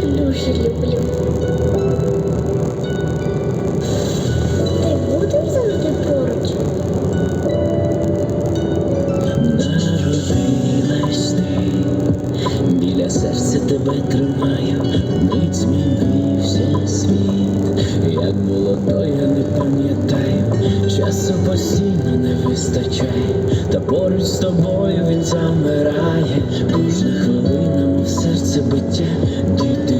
дуже-дуже люблю. Ти будеш завжди поруч? Розумілась ти, біля серця тебе тримаю, мить змінився світ. Як було, то я не пам'ятаю, часу постійно не вистачає, та поруч з тобою він замирає. Did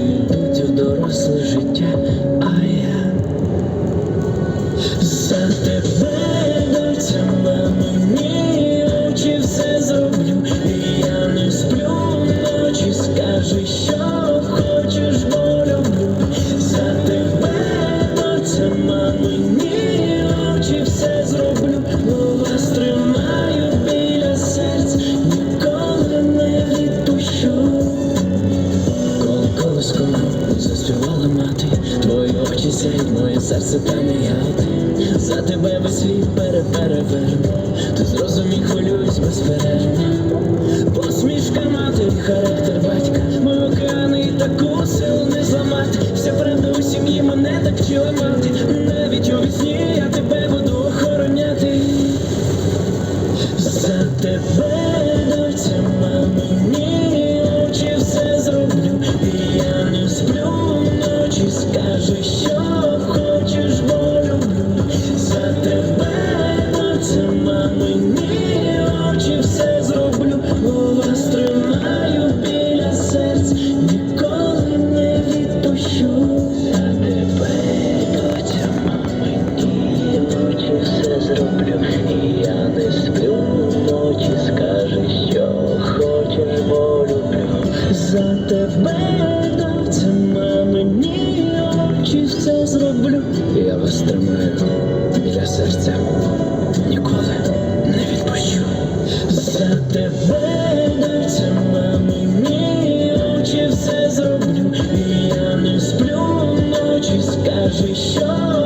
твої моє серце та я. За тебе весь світ перепереверну, ти зрозумій, хвилююсь безперервно. Посмішка матері, характер батька, мої океани і таку силу не зламати. Вся правда у сім'ї мене так вчила мати. Навіть у вісні я тебе буду охороняти. За тебе, мені очі все зроблю, вас тримаю біля серця, ніколи не відпущу. За тебе, доця, мені очі все зроблю, я не сплю вночі, скажи, що хочеш, бо люблю. За тебе, доця, мені очі все зроблю. Я вас тримаю біля серця, тебе, доця, мені все зроблю, і я не сплю вночі, скажи, що